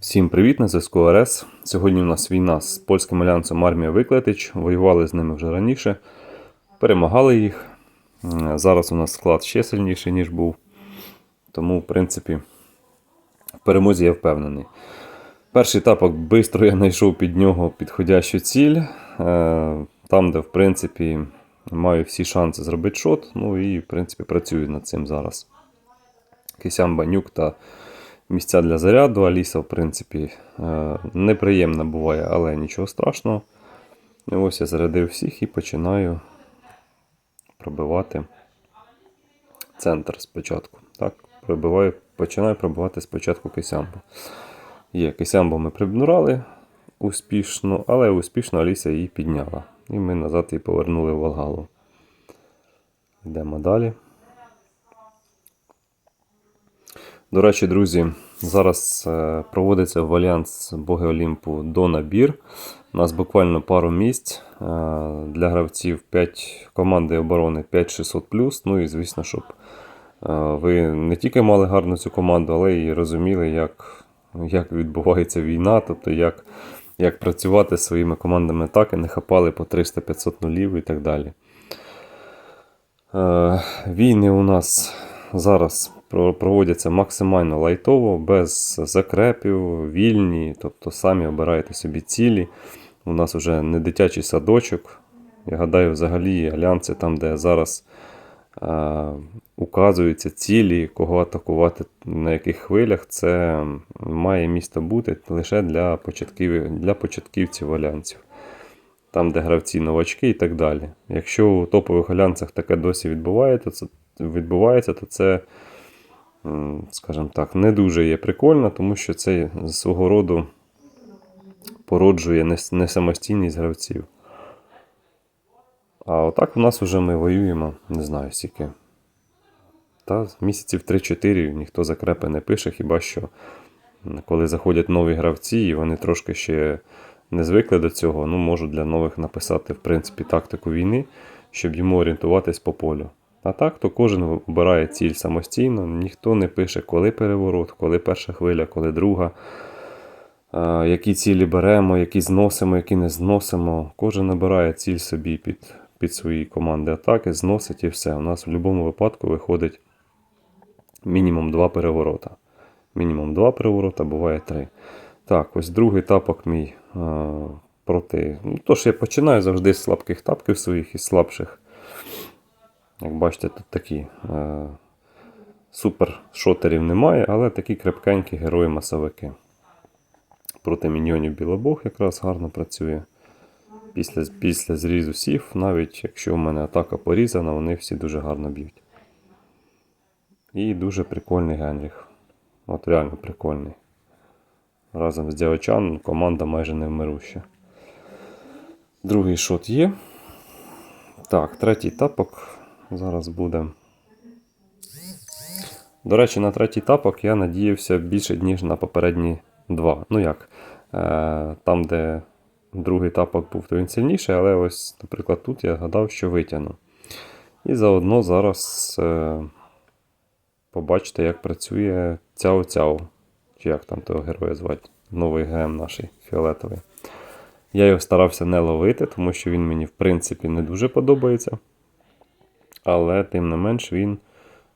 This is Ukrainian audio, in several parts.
Всім привіт, на зв'язку РС. Сьогодні у нас війна з польським альянсом армія Виклетич. Воювали з ними вже раніше, перемагали їх. Зараз у нас склад ще сильніший, ніж був. Тому, в принципі, в перемозі я впевнений. Перший тапок швидко я знайшов під нього підходящу ціль. е, Там, де, в принципі, маю всі шанси зробити шот. Ну і, в принципі, працюю над цим зараз. Кисям банюк та місця для заряду. Аліса, в принципі, е, неприємна буває, але нічого страшного. Ось я зарядив всіх і починаю пробивати центр спочатку. Так, пробиваю, починаю пробивати спочатку кисямбу. Є, кисямбу ми прибнурали успішно, але успішно Аліса її підняла. І ми назад її повернули в Волгалу. Йдемо далі. До речі, друзі, зараз е, проводиться в Альянс Боги Олімпу до набір. У нас буквально пару місць е, для гравців 5 команди оборони 5600. Ну і звісно, щоб е, ви не тільки мали гарну цю команду, але і розуміли, як, як відбувається війна, тобто як, як працювати своїми командами так і не хапали по 300-500 нулів і так далі. Війни у нас зараз проводяться максимально лайтово, без закрепів, вільні, тобто самі обираєте собі цілі. У нас вже не дитячий садочок. Я гадаю, взагалі альянси там, де зараз е, указуються цілі, кого атакувати на яких хвилях, це має місто бути лише для, початків, для початківців альянсів там, де гравці новачки і так далі. Якщо у топових альянсах таке досі відбувається, це, відбувається, то це, скажімо так, не дуже є прикольно, тому що це свого роду породжує нес- несамостійність гравців. А отак у нас вже ми воюємо, не знаю скільки. Та місяців 3-4 ніхто закрепи не пише, хіба що коли заходять нові гравці, і вони трошки ще не звикли до цього, ну можу для нових написати, в принципі, тактику війни, щоб йому орієнтуватись по полю. А так, то кожен обирає ціль самостійно, ніхто не пише, коли переворот, коли перша хвиля, коли друга. Які цілі беремо, які зносимо, які не зносимо. Кожен обирає ціль собі під, під свої команди атаки, зносить і все. У нас в будь-якому випадку виходить мінімум два переворота. Мінімум два переворота, буває три. Так, ось другий тапок мій проти. Ну, тож я починаю завжди з слабких тапків своїх і слабших. Як бачите, тут такі е, супер шотерів немає, але такі крепкенькі герої-масовики. Проти міньйонів білобог якраз гарно працює. Після, після зрізу сів, навіть якщо в мене атака порізана, вони всі дуже гарно б'ють. І дуже прикольний Генріх. От реально прикольний. Разом з Діочан команда майже невмируща. Другий шот є. Так, третій тапок зараз буде. До речі, на третій тапок я надіявся більше, ніж на попередні два. Ну як? Е, там, де другий тапок був, то він сильніший, але ось, наприклад, тут я гадав, що витягну. І заодно зараз е, побачите, як працює Цяо-Цяо. Чи як там того героя звати? Новий ГМ наш фіолетовий. Я його старався не ловити, тому що він мені, в принципі, не дуже подобається. Але, тим не менш, він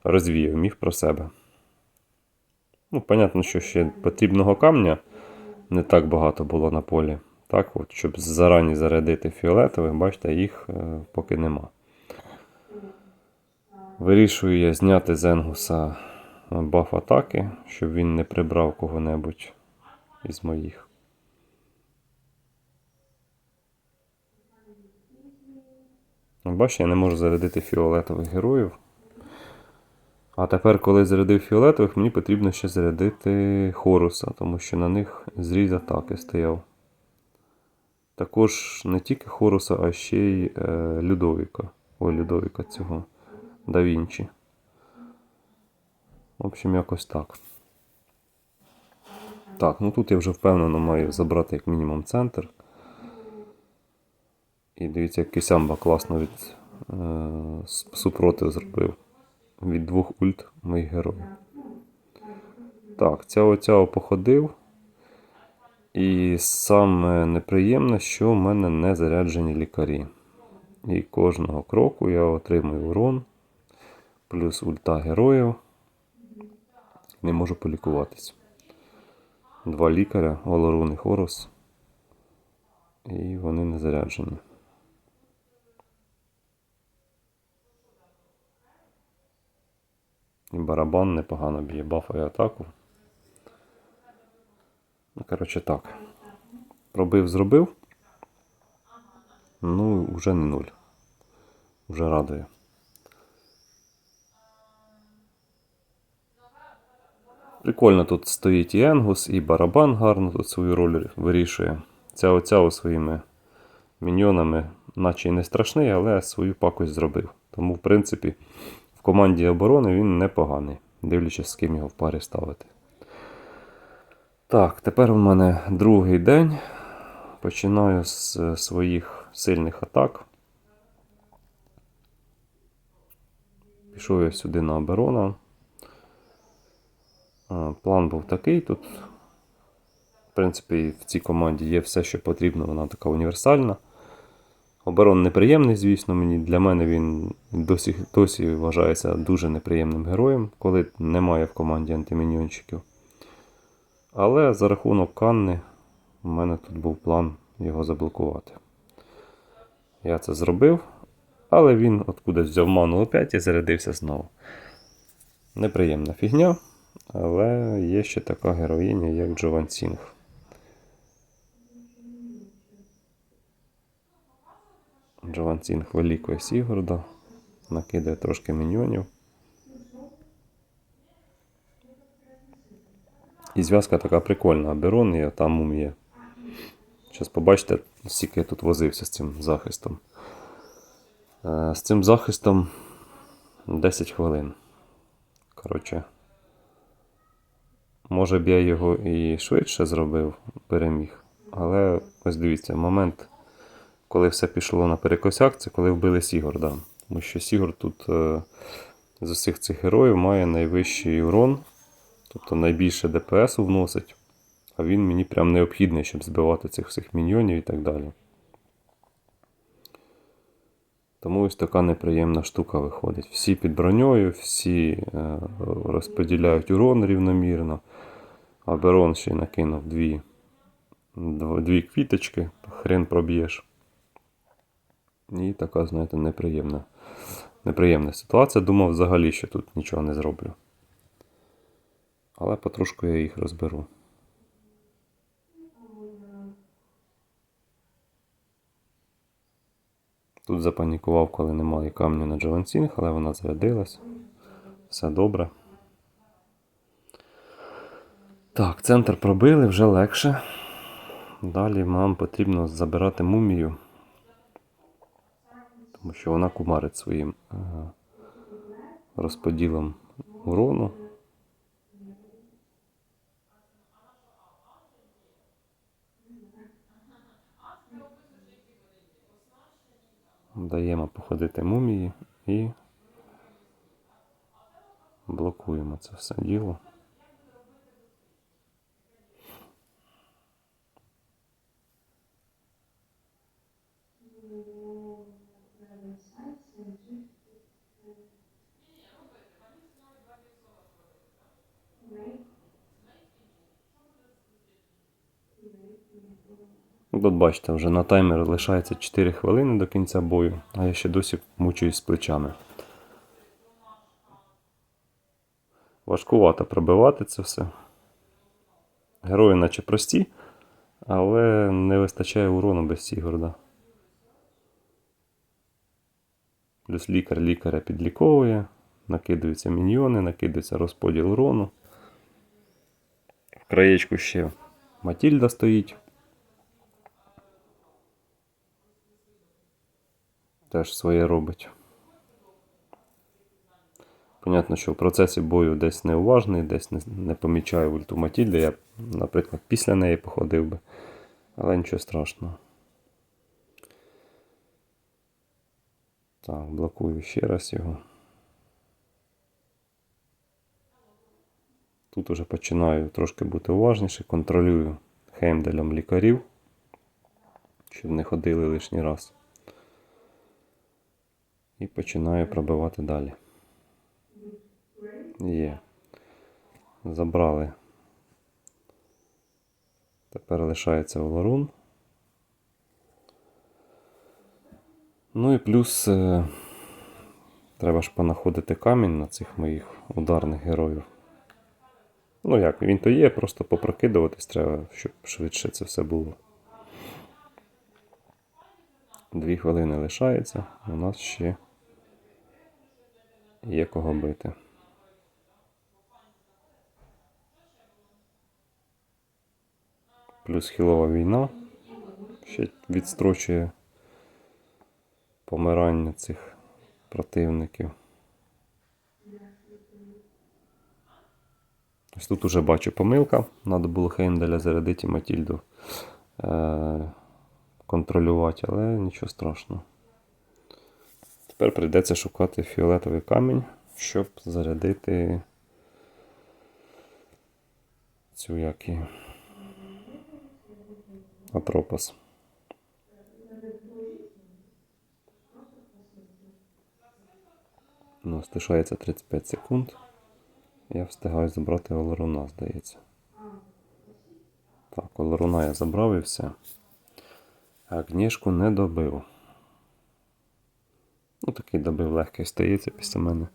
розвіяв міг про себе. Ну, понятно, що ще потрібного камня не так багато було на полі. Так, от, щоб зарані зарядити фіолетовий, бачите, їх е, поки нема. Вирішую я зняти з Енгуса баф атаки, щоб він не прибрав кого-небудь із моїх. Бачите, я не можу зарядити фіолетових героїв. А тепер, коли зарядив фіолетових, мені потрібно ще зарядити Хоруса, тому що на них зріз атаки стояв. Також не тільки Хоруса, а ще й е, Людовіка. Ой, Людовіка цього. Да Вінчі. В общем, якось так. Так, ну тут я вже впевнено маю забрати як мінімум центр. І дивіться, як Кисямба класно від е, супротив зробив. Від двох ульт моїх героїв. Так, цяо цяо походив. І саме неприємне, що в мене не заряджені лікарі. І кожного кроку я отримую урон, плюс ульта героїв. Не можу полікуватись. Два лікаря, Олорун і Хорус. І вони не заряджені. І барабан непогано б'є бафає атаку. Ну, коротше так. Пробив, зробив. Ну, вже не нуль. Вже радує. Прикольно тут стоїть і Енгус, і барабан гарно тут свою роль вирішує. Ця оця своїми міньйонами, наче й не страшний, але свою пакость зробив. Тому, в принципі, команді оборони він непоганий, дивлячись, з ким його в парі ставити. Так, тепер у мене другий день. Починаю з е, своїх сильних атак. Пішов я сюди на оборона. План був такий. Тут, в принципі, в цій команді є все, що потрібно, вона така універсальна. Оборон неприємний, звісно, мені. Для мене він досі, досі вважається дуже неприємним героєм, коли немає в команді антиміньйончиків. Але за рахунок Канни у мене тут був план його заблокувати. Я це зробив, але він откудись взяв ману опять і зарядився знову. Неприємна фігня, але є ще така героїня, як Джован Сінг. Джован Сінг вилікує Сігурда, накидає трошки міньйонів. І зв'язка така прикольна. Аберон і там мумія. Зараз побачите, скільки я тут возився з цим захистом. Е, З цим захистом 10 хвилин. Коротше, може б я його і швидше зробив, переміг. Але ось дивіться, момент, коли все пішло на перекосяк, це коли вбили Сігорда. Тому що Сігурд тут е, з усіх цих героїв має найвищий урон. Тобто найбільше ДПС вносить, а він мені прям необхідний, щоб збивати цих всіх міньйонів і так далі. Тому ось така неприємна штука виходить. Всі під броньою, всі е, розподіляють урон рівномірно. А Берон ще накинув дві, дві квіточки, хрен проб'єш. І така, знаєте, неприємна, неприємна ситуація. Думав взагалі, що тут нічого не зроблю. Але потрошку я їх розберу. Тут запанікував, коли немає камню на Джованцінг, але вона зарядилась. Все добре. Так, центр пробили, вже легше. Далі нам потрібно забирати мумію. Тому що вона кумарить своїм е, розподілом урону. Даємо походити мумії і блокуємо це все діло. Ну, Тут бачите, вже на таймері лишається 4 хвилини до кінця бою, а я ще досі мучуюсь з плечами. Важкувато пробивати це все. Герої наче прості, але не вистачає урону без Сігурда. Плюс лікар лікаря підліковує, накидаються міньйони, накидується розподіл урону. В краєчку ще Матільда стоїть. Теж своє робить. Понятно, що в процесі бою десь неуважний, десь не, не помічаю ульту Матільди. Я, наприклад, після неї походив би. Але нічого страшного. Так, блокую ще раз його. Тут уже починаю трошки бути уважніше, контролюю хеймделем лікарів, щоб не ходили лишній раз. І починаю пробивати далі. Є. Забрали. Тепер лишається Валарун. Ну і плюс е, треба ж понаходити камінь на цих моїх ударних героїв. Ну як, він то є, просто попрокидуватись треба, щоб швидше це все було. Дві хвилини лишається, у нас ще є кого бити. Плюс хілова війна ще відстрочує помирання цих противників. Ось тут уже бачу помилка. Надо було Хеймделя зарядити Матільду е- контролювати, але нічого страшного. Тепер прийдеться шукати фіолетовий камінь, щоб зарядити цю як і Атропос. Ну, стишається 35 секунд. Я встигаю забрати Олоруна, здається. Так, Олоруна я забрав і все. А книжку не добив. Ну, такий добив легкий стається після мене.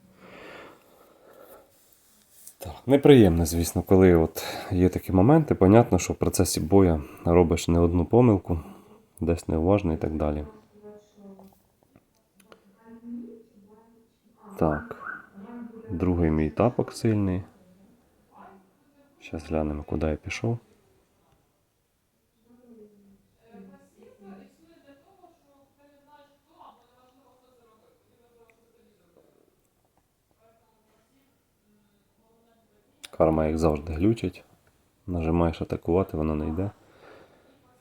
Так, неприємно, звісно, коли от є такі моменти. Понятно, що в процесі боя робиш не одну помилку, десь неуважно і так далі. Так. Другий мій тапок сильний. Зараз глянемо, куди я пішов. Карма, як завжди, глючить. Нажимаєш атакувати, воно не йде.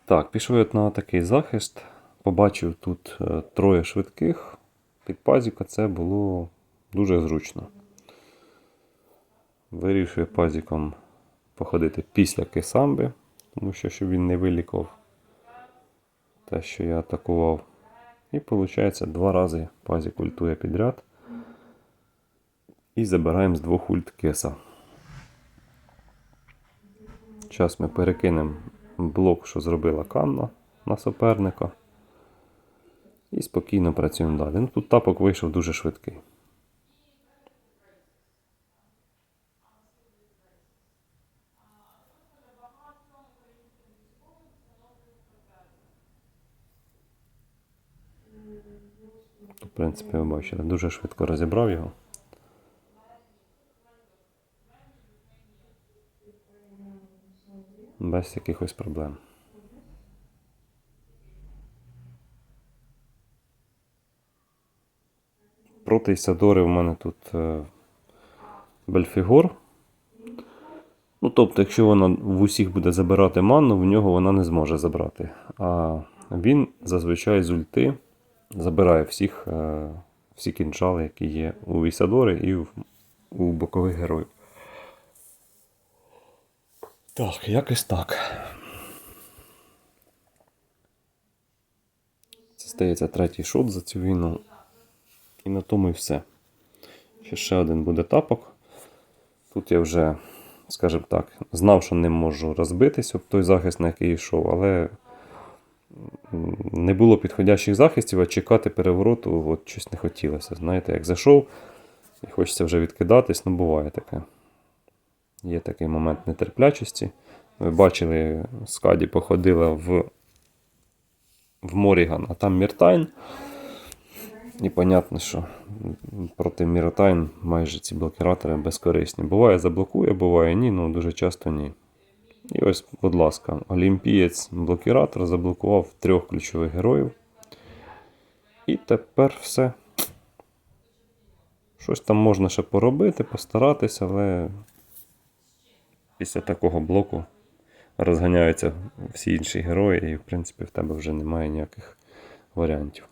Так, пішов на такий захист. Побачив тут е, троє швидких. Під пазіка це було дуже зручно. Вирішив я пазіком походити після кисамби, тому що щоб він не вилікував те, що я атакував. І виходить, два рази пазік ультує підряд. І забираємо з двох ульт кеса. Зараз ми перекинемо блок, що зробила Канна на суперника. І спокійно працюємо далі. Ну, тут тапок вийшов дуже швидкий. В принципі, ви бачили, дуже швидко розібрав його. Без якихось проблем. Проти Ісадори в мене тут е, Бельфігор. Ну, тобто, якщо вона в усіх буде забирати ману, в нього вона не зможе забрати. А він зазвичай з ульти забирає всіх, е, всі кінжали, які є у Ісадори і у бокових героїв. Так, якось так. Це стається третій шот за цю війну. І на тому і все. Ще ще один буде тапок. Тут я вже, скажімо так, знав, що не можу розбитись об той захист, на який йшов, але не було підходящих захистів, а чекати перевороту от щось не хотілося. Знаєте, як зайшов і хочеться вже відкидатись, ну буває таке. Є такий момент нетерплячості. Ви бачили, Скаді походила в, в Моріган, а там Міртайн. І понятно, що проти Міртайн майже ці блокіратори безкорисні. Буває заблокує, буває ні, ну дуже часто ні. І ось, будь ласка, олімпієць блокіратор заблокував трьох ключових героїв. І тепер все. Щось там можна ще поробити, постаратися, але після такого блоку розганяються всі інші герої, і в принципі в тебе вже немає ніяких варіантів.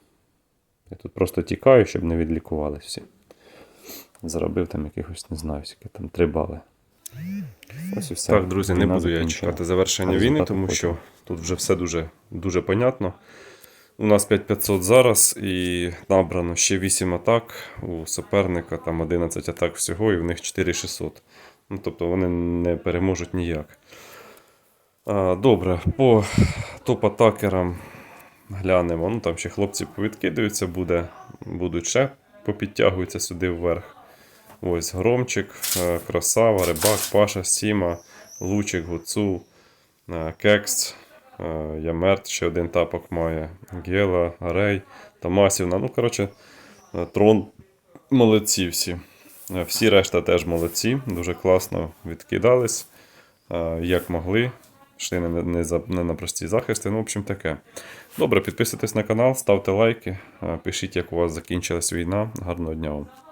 Я тут просто тікаю, щоб не відлікувались всі. Заробив там якихось, не знаю, скільки там 3 бали. Ось і все. Так, друзі, не Війна буду я чекати завершення війни, тому потім. що тут вже все дуже, дуже понятно. У нас 5500 зараз і набрано ще 8 атак. У суперника там 11 атак всього, і в них 4600. Ну, тобто вони не переможуть ніяк. А, добре, по топ-атакерам глянемо. Ну, там ще хлопці повідкидаються, буде, будуть ще попідтягуються сюди вверх. Ось Громчик, е, Красава, Рибак, Паша, Сіма, Лучик, Гуцул, е, Кекс, е, Ямерт, ще один тапок має, Гела, Рей, Томасівна. Ну, коротше, трон молодці всі. Е, Всі решта теж молодці, дуже класно відкидались, е, як могли. Йшли не, не, не на прості захисти. Ну, в общем, таке. Добре, підписуйтесь на канал, ставте лайки, е, пишіть, як у вас закінчилась війна. Гарного дня вам.